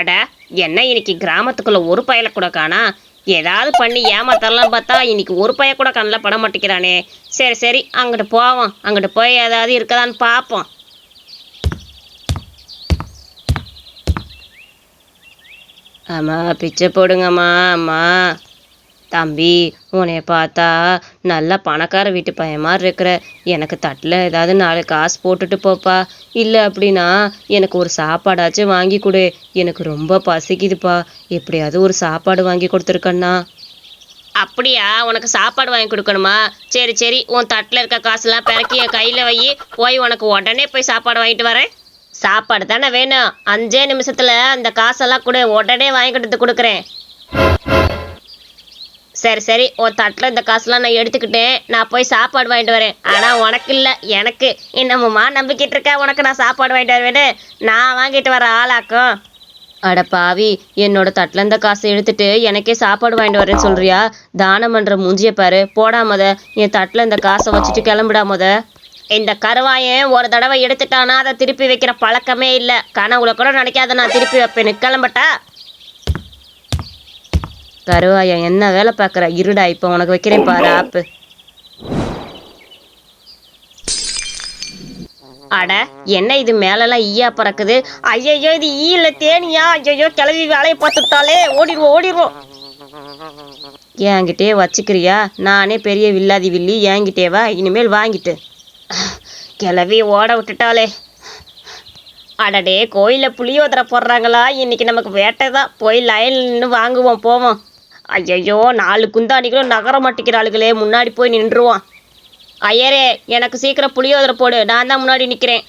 அட என்ன இன்னைக்கு கிராமத்துக்குள்ள ஒரு பயல கூட காணா ஏதாவது பண்ணி ஏமாத்தரலாம் பார்த்தா இன்னைக்கு ஒரு பைய கூட கண்ணில் பட மாட்டேங்கிறானே. சரி சரி அங்கிட்டு போவோம். அங்கிட்டு போய் ஏதாவது இருக்கதான்னு பார்ப்போம். அம்மா பிச்சை போடுங்கம்மா அம்மா. தம்பி உன்னைய பார்த்தா நல்ல பணக்கார வீட்டு பையன் மாதிரி இருக்கிற. எனக்கு தட்டில் ஏதாவது நாலு காசு போட்டுட்டு போப்பா. இல்லை அப்படின்னா எனக்கு ஒரு சாப்பாடாச்சும் வாங்கி கொடு. எனக்கு ரொம்ப பசிக்குதுப்பா. எப்படியாவது ஒரு சாப்பாடு வாங்கி கொடுத்துருக்கண்ணா. அப்படியா? உனக்கு சாப்பாடு வாங்கி கொடுக்கணுமா? சரி சரி. உன் தட்டில் இருக்க காசுலாம் பிறக்கி என் கையில் வை. போய் உனக்கு உடனே போய் சாப்பாடு வாங்கிட்டு வரேன். சாப்பாடு தானே வேணும். அஞ்சே நிமிஷத்தில் அந்த காசெல்லாம் கொடு. உடனே வாங்கி கொடுத்து கொடுக்குறேன். சரி சரி உன் தட்டில் இந்த காசுலாம் நான் எடுத்துக்கிட்டேன். நான் போய் சாப்பாடு வாங்கிட்டு வரேன். ஆனால் உனக்கு இல்லை எனக்கு. என்னம்மா நம்பிக்கிட்டு இருக்க? உனக்கு நான் சாப்பாடு வாங்கிட்டு வருவேன்னு? நான் வாங்கிட்டு வர ஆளாக்கும். அட பாவி என்னோட தட்டில் இந்த காசை எடுத்துட்டு எனக்கே சாப்பாடு வாங்கிட்டு வரேன்னு சொல்றியா? தானம் பண்ணுற மூஞ்சிய பாரு. போடாமத என் தட்டில் இந்த காசை வச்சுட்டு கிளம்பிடாமத இந்த கருவாயன் ஒரு தடவை எடுத்துட்டானா அதை திருப்பி வைக்கிற பழக்கமே இல்லை. கனவுல கூட நினைக்காத நான் திருப்பி வைப்பேன் கிளம்பட்டா? கருவாயா என்ன வேலை பார்க்குற? இருடா இப்போ உனக்கு வைக்கிறேன் பாரு ஆப்பு. அட என்ன இது? மேலெல்லாம் ஈயா பறக்குது. ஐயையோ இது ஈ தேனியா? ஐயையோ கிளவி வேலையை பார்த்துட்டாலே ஓடிடுவோம் ஓடிடுவோம் என்கிட்டயே வச்சுக்கிறியா? நானே பெரிய வில்லாதி வில்லி என்கிட்டே வா இனிமேல் வாங்கிட்டு. கிளவி ஓட விட்டுட்டாலே அடடே கோயிலில் புளியோதரை போடுறாங்களா? இன்னைக்கு நமக்கு வேட்டை தான் போய் லைன் நின்று வாங்குவோம் போவோம். ஐயையோ நாலு குந்தாணிகளும் நகர மாட்டேங்கிறாளுகளே முன்னாடி போய் நின்றுவான் ஐயரே எனக்கு சீக்கிரம் புளியோதரை போடு நான் தான் முன்னாடி நிற்கிறேன்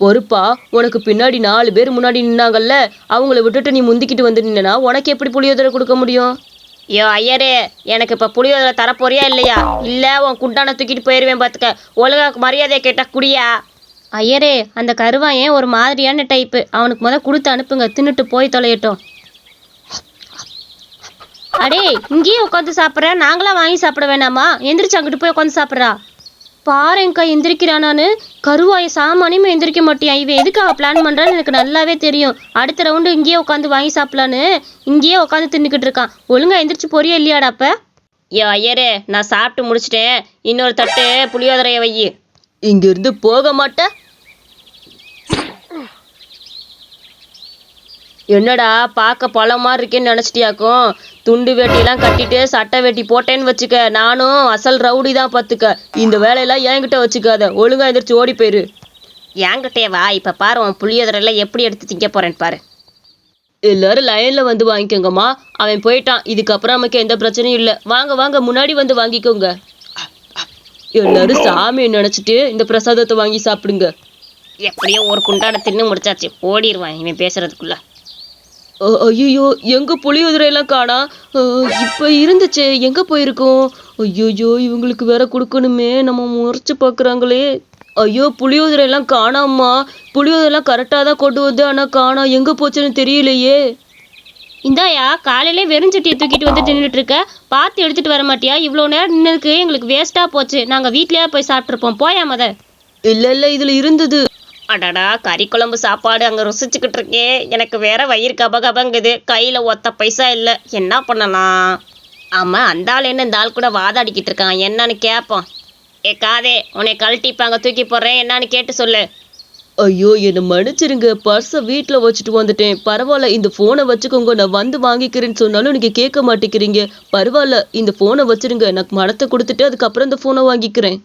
பொறுப்பா உனக்கு பின்னாடி நாலு பேர் முன்னாடி நின்னாங்கல்ல அவங்கள விட்டுட்டு நீ முந்திக்கிட்டு வந்து நின்னா உனக்கு எப்படி புளியோதரை கொடுக்க முடியும்? ஐயோ ஐயரே எனக்கு இப்போ புளியோதரை தரப்போறியா இல்லையா? இல்லை உன் குண்டான தூக்கிட்டு போயிடுவேன் பார்த்துக்க ஒழுங்கா மரியாதையை கேட்டா குடியா? ஐயரே அந்த கருவாயன் ஒரு மாதிரியான டைப்பு அவனுக்கு முத கொடுத்து அனுப்புங்க தின்னுட்டு போய் தொலையட்டும். அடே இங்கேயே உட்காந்து சாப்பிட்ற? நாங்களாம் வாங்கி சாப்பிட வேணாமா? எந்திரிச்சு அங்கிட்டு போய் உட்காந்து சாப்பிட்றா. பாருங்கக்கா எந்திரிக்கிறா நான். கருவாய சாமானியமே எந்திரிக்க மாட்டேன் இவன் எதுக்காக பிளான் பண்ணுறான்னு எனக்கு நல்லாவே தெரியும். அடுத்த ரவுண்டு இங்கேயே உட்காந்து வாங்கி சாப்பிட்லான்னு இங்கேயே உட்காந்து தின்னுக்கிட்டு இருக்கான். ஒழுங்கா எந்திரிச்சு போறியா இல்லையாடா அப்ப? ஏ ஐயரே நான் சாப்பிட்டு முடிச்சிட்டேன். இன்னொரு தட்டு புளியோதரைய வை. இங்கிருந்து போக மாட்டேன். என்னடா பார்க்க பழம் மாதிரி இருக்கேன்னு நினச்சிட்டியாக்கும்? துண்டு வேட்டியெல்லாம் கட்டிட்டு சட்டை வேட்டி போட்டேன்னு வச்சுக்க. நானும் அசல் ரவுடி தான் பார்த்துக்க. இந்த வேலையெல்லாம் என்கிட்ட வச்சுக்காத. ஒழுங்கா எந்திரிச்சு ஓடி போயிரு. என்கிட்டே வா. இப்போ பாரு உன் புளியோதரெல்லாம் எப்படி எடுத்து திங்க போறேன்னு பாரு. எல்லாரும் லைன்ல வந்து வாங்கிக்கோங்கம்மா. அவன் போயிட்டான். இதுக்கப்புறம் நமக்கு எந்த பிரச்சனையும் இல்லை. வாங்க வாங்க முன்னாடி வந்து வாங்கிக்கோங்க. எல்லாரும் சாமியை நினைச்சிட்டு இந்த பிரசாதத்தை வாங்கி சாப்பிடுங்க. எப்படியோ ஒரு குண்டான தின்னு முடிச்சாச்சு. ஓடிடுவான் இவன் பேசுறதுக்குள்ள. ஐயோ எங்க புளியோதரை எல்லாம் காணா? இப்ப இருந்துச்சே எங்க போயிருக்கோம்? ஐயோ இவங்களுக்கு வேற கொடுக்கணுமே நம்ம முறைச்சு பாக்குறாங்களே ஐயோ புளியோதரை எல்லாம் காணாமா புளியோதரை எல்லாம் கரெக்டாக தான் கொண்டு வந்து ஆனா காணா எங்க போச்சுன்னு தெரியலையே. இந்தாயா காலையிலே வெறுஞ்சட்டியை தூக்கிட்டு வந்து நின்றுட்டு இருக்க பார்த்து எடுத்துட்டு வர மாட்டியா? இவ்வளோ நேரம் நின்னதுக்கு எங்களுக்கு வேஸ்டா போச்சு. நாங்க வீட்லயே போய் சாப்பிட்ருப்போம் போயா மத? இல்ல இல்ல இதுல இருந்தது. அடடா கறி குழம்பு சாப்பாடு அங்கே ருசிச்சுக்கிட்டு இருக்கேன் எனக்கு வேற வயிறு கபகபங்குது. கையில் ஒத்த பைசா இல்லை. என்ன பண்ணலாம் ஆமாம் அந்த ஆள் என்ன இந்த ஆள் கூட வாதாடிக்கிட்டு இருக்கான். என்னன்னு கேட்போம் ஏ காதே உன்னை கழட்டிப்பாங்க தூக்கி போடுறேன். என்னன்னு கேட்டு சொல்லு. ஐயோ என்னை மன்னிச்சிருங்க. பர்ஸை வீட்டில் வச்சுட்டு வந்துட்டேன். பரவாயில்ல இந்த ஃபோனை வச்சுக்கோங்க. நான் வந்து வாங்கிக்கிறேன்னு சொன்னாலும் நீங்கள் கேட்க மாட்டேங்கிறீங்க. பரவாயில்ல இந்த ஃபோனை வச்சிருங்க. நான் மனத்தை கொடுத்துட்டு அதுக்கப்புறம் இந்த ஃபோனை வாங்கிக்கிறேன்.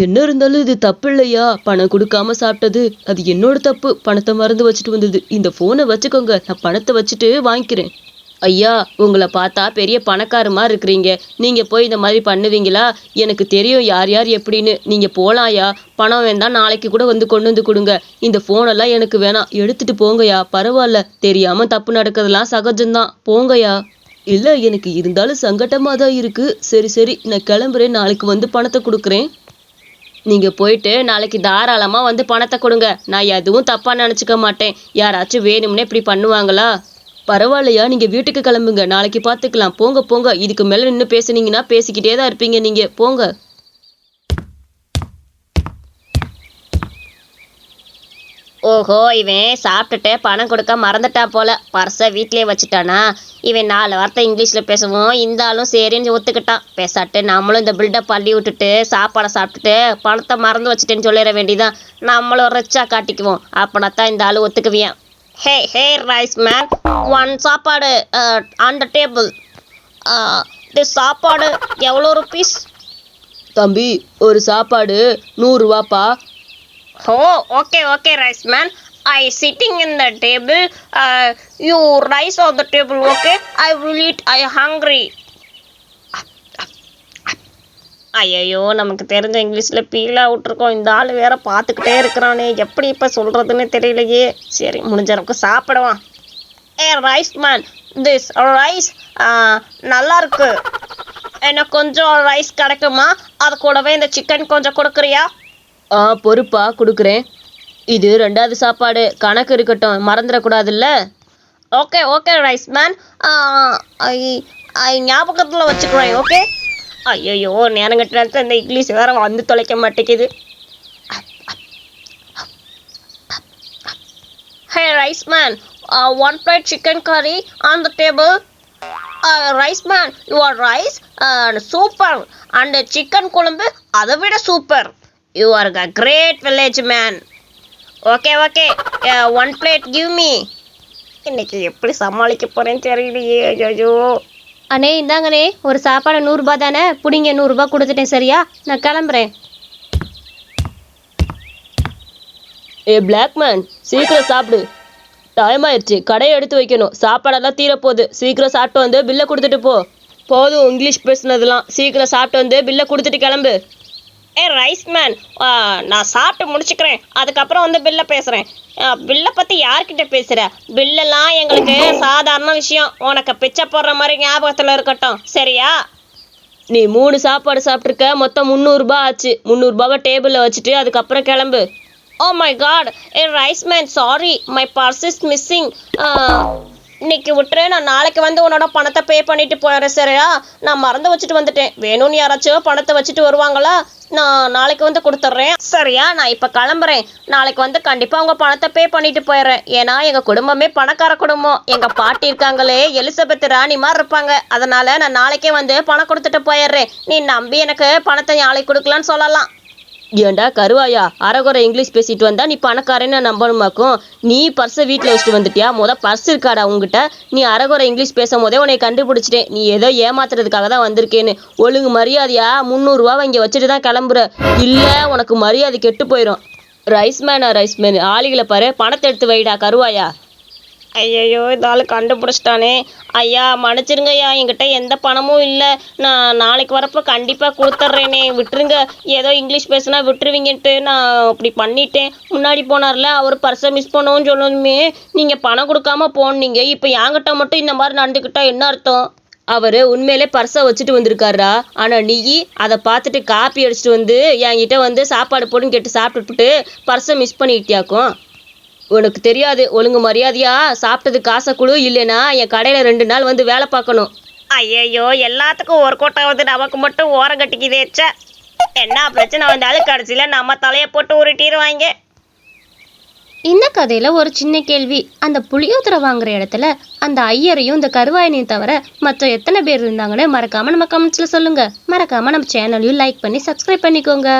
என்ன இருந்தாலும் இது தப்பு இல்லையா பணம் கொடுக்காம சாப்பிட்டது அது என்னோட தப்பு. பணத்தை மறந்து வச்சுட்டு வந்தது. இந்த ஃபோனை வச்சுக்கோங்க. நான் பணத்தை வச்சுட்டு வாங்கிக்கிறேன். ஐயா உங்களை பார்த்தா பெரிய பணக்காரமா இருக்கிறீங்க. நீங்கள் போய் இந்த மாதிரி பண்ணுவீங்களா? எனக்கு தெரியும் யார் யார் எப்படின்னு. நீங்கள் போலாம்யா பணம் வேண்டாம் நாளைக்கு கூட வந்து கொண்டு வந்து கொடுங்க. இந்த ஃபோனெல்லாம் எனக்கு வேணாம். எடுத்துகிட்டு போங்கயா பரவாயில்ல. தெரியாமல் தப்பு நடக்கிறதுலாம் சகஜம்தான். போங்கயா இல்லை எனக்கு இருந்தாலும் சங்கட்டமாக தான் இருக்குது சரி சரி. நான் கிளம்புறேன். நாளைக்கு வந்து பணத்தை கொடுக்குறேன். நீங்க போயிட்டு நாளைக்கு தாராளமா வந்து பணத்தை கொடுங்க. நான் எதுவும் தப்பா நினச்சிக்க மாட்டேன். யாராச்சும் வேணும்னே இப்படி பண்ணுவாங்களா? பரவாயில்லையா நீங்க வீட்டுக்கு கிளம்புங்க. நாளைக்கு பார்த்துக்கலாம் போங்க போங்க. இதுக்கு மேல நின்று பேசுனீங்கன்னா பேசிக்கிட்டே தான் இருப்பீங்க நீங்க. போங்க. ஓஹோ இவன் சாப்பிட்டுட்டு பணம் கொடுக்க மறந்துட்டான் போல. பர்ஸை வீட்லயே வச்சுட்டானா? இவன் நாலு வார்த்தை இங்கிலீஷில் பேசுவோம். இந்த ஆளும் சரின்னு ஒத்துக்கிட்டான். பேசாட்டு நம்மளும் இந்த பில்டப் பள்ளி விட்டுட்டு சாப்பாடை சாப்பிட்டுட்டு பணத்தை மறந்து வச்சுட்டேன்னு சொல்லிட வேண்டியதான் நம்மளும் ரிச்சா காட்டிக்குவோம். அப்படின்னா தான் இந்த ஆள் ஒத்துக்குவியான். Hey hey rice man one சாப்பாடு ஆன் த டேபிள் இது சாப்பாடு எவ்வளோ ருபீஸ் தம்பி ஒரு சாப்பாடு நூறுரூவாப்பா ஓ okay okay rice man I sitting in the table you rice on the table okay I will eat. I hungry ஐயோ நமக்கு தெரிஞ்ச இங்கிலீஷில் பீலாக விட்ருக்கோம் இந்த ஆள் வேற பார்த்துக்கிட்டே இருக்கிறானே. எப்படி இப்போ சொல்கிறதுன்னு தெரியலையே. சரி முடிஞ்ச அளவுக்கு சாப்பிடுவான் ஏ ரைஸ் மேன் திஸ் ரைஸ் நல்லா இருக்கு எனக்கு கொஞ்சம் ரைஸ் கிடைக்குமா? அது கூடவே இந்த சிக்கன் கொஞ்சம் கொடுக்குறியா? ஆ பொறுப்பா கொடுக்குறேன். இது ரெண்டாவது சாப்பாடு. கணக்கு இருக்கட்டும் மறந்துடக்கூடாதுல்ல? Okay okay rice man. I I ஞாபகத்தில் வச்சுக்கிறேன் ஓகே? ஐயோ நேரம் கட்ட இந்த இங்கிலீஷ் வேற வந்து தொலைக்க மாட்டேங்குது. Hey rice man. One plate chicken கறி on the table rice man your rice super and chicken குழம்பு அதை விட சூப்பர் யூ ஆர் க great village man okay okay one plate give me இன்னைக்கு எப்படி சமாளிக்க போறேன்னு தெரியலையே ஐயோ அண்ணே இந்தாங்கண்ணே. ஒரு சாப்பாடு நூறுரூபா தானே? பிடிங்க நூறுரூபா கொடுத்துட்டேன் சரியா? நான் கிளம்புறேன். ஏ பிளாக்மேன் சீக்கிரம் சாப்பிடு. டைம் ஆயிடுச்சு. கடையை எடுத்து வைக்கணும். சாப்பாடெல்லாம் தீரப்போகுது. சீக்கிரம் சாப்பிட்டு வந்து பில்லை கொடுத்துட்டு போ. போதும் இங்கிலீஷ் பேசுனதெல்லாம். சீக்கிரம் சாப்பிட்டு வந்து பில்லை கொடுத்துட்டு கிளம்பு. ஏ ரைஸ் மேன் நான் சாப்பிட்டு முடிச்சுக்கிறேன். அதுக்கப்புறம் வந்து பில்லை பேசுகிறேன் பில்லை பற்றி யார்கிட்ட பேசுகிற பில்லெல்லாம் எங்களுக்கு சாதாரண விஷயம். உனக்கு பிச்சை போடுற மாதிரி ஞாபகத்தில் இருக்கட்டும். சரியா? நீ மூணு சாப்பாடு சாப்பிட்ருக்க மொத்தம் முந்நூறுரூபா ஆச்சு. முந்நூறுரூபாவை டேபிளில் வச்சுட்டு அதுக்கப்புறம் கிளம்பு. Oh my god A rice man sorry my purse is missing இன்னைக்கு விட்டுரு நான் நாளைக்கு வந்து உன்னோட பணத்தை பே பண்ணிட்டு போயிடுறேன் சரியா? நான் மறந்து வச்சுட்டு வந்துட்டேன். வேணும்னு யாராச்சும் பணத்தை வச்சுட்டு வருவாங்களா? நான் நாளைக்கு வந்து கொடுத்துட்றேன். சரியா? நான் இப்போ கிளம்புறேன். நாளைக்கு வந்து கண்டிப்பாக உங்கள் பணத்தை பே பண்ணிட்டு போயிடுறேன். ஏன்னா எங்கள் குடும்பமே பணக்கார குடும்பம். எங்கள் பாட்டி இருக்காங்களே எலிசபெத் ராணி மாதிரி இருப்பாங்க. அதனால நான் நாளைக்கே வந்து பணம் கொடுத்துட்டு போயிடுறேன். நீ நம்பி எனக்கு பணத்தை நாளைக்கு கொடுக்கலான்னு சொல்லலாம். ஏண்டா கருவாயா? அரைகுறை இங்கிலீஷ் பேசிட்டு வந்தா நீ பணக்காரன்னு நம்பணுமாக்கும்? நீ பர்ஸை வீட்டில் வச்சுட்டு வந்துட்டியா? முத பர்ஸ் இருக்காடா உங்ககிட்ட நீ அரைகுறை இங்கிலீஷ் பேசும் போதே உன்னை கண்டுபிடிச்சிட்டேன். நீ ஏதோ ஏமாத்துறதுக்காக தான் வந்திருக்கேன்னு. ஒழுங்கு மரியாதையா முந்நூறுரூவா இங்கே வச்சுட்டு தான் கிளம்புற. இல்லை உனக்கு மரியாதை கெட்டு போயிடும் ரைஸ் மேனா ரைஸ் ஆளிகளை பாரு. பணத்தை எடுத்து வைடா கருவாயா. ஐயையோ இந்த ஆள் கண்டுபிடிச்சிட்டானே. ஐயா மன்னிச்சிருங்கய்யா என்கிட்ட எந்த பணமும் இல்லை. நான் நாளைக்கு வரப்போ கண்டிப்பாக கொடுத்துட்றேனே விட்டுருங்க. ஏதோ இங்கிலீஷ் பேசுனா விட்டுருவீங்கன்ட்டு நான் அப்படி பண்ணிட்டேன். முன்னாடி போனார்ல அவர் பர்ஸை மிஸ் பண்ணவும் சொன்னதுமே நீங்கள் பணம் கொடுக்காம போனீங்க. இப்போ என்கிட்ட மட்டும் இந்த மாதிரி நடந்துக்கிட்டா என்ன அர்த்தம்? அவர் உண்மையிலே பர்ஸை வச்சுட்டு வந்திருக்காரா ஆனால் நீ அதை பார்த்துட்டு காப்பி அடிச்சிட்டு வந்து என்கிட்ட வந்து சாப்பாடு போடுன்னு கேட்டு சாப்பிட்டுட்டு பர்ஸை மிஸ் பண்ணிக்கிட்டியாக்கும்? உனக்கு தெரியாது. ஒழுங்கு மரியாதையா? சாப்பிட்டது காசை கொடு. இல்லைனா என் கடையில் ரெண்டு நாள் வந்து வேலை பார்க்கணும். ஐயையோ எல்லாத்துக்கும் ஒரு கோட்டை வந்து நமக்கு மட்டும் ஓரம் கட்டிக்குதே ச்சே. என்ன பிரச்சனை வந்தாலும் கடைசியில் நம்ம தலையை போட்டு உருட்டிடுவாங்க இந்த கதையில ஒரு சின்ன கேள்வி. அந்த புளியோதரை வாங்குற இடத்துல அந்த ஐயரையும் இந்த கருவாயனையும் தவிர மற்ற எத்தனை பேர் இருந்தாங்கன்னு மறக்காம நம்ம கமெண்ட்ஸ்ல சொல்லுங்க. மறக்காம நம்ம சேனலையும் லைக் பண்ணி சப்ஸ்கிரைப் பண்ணிக்கோங்க.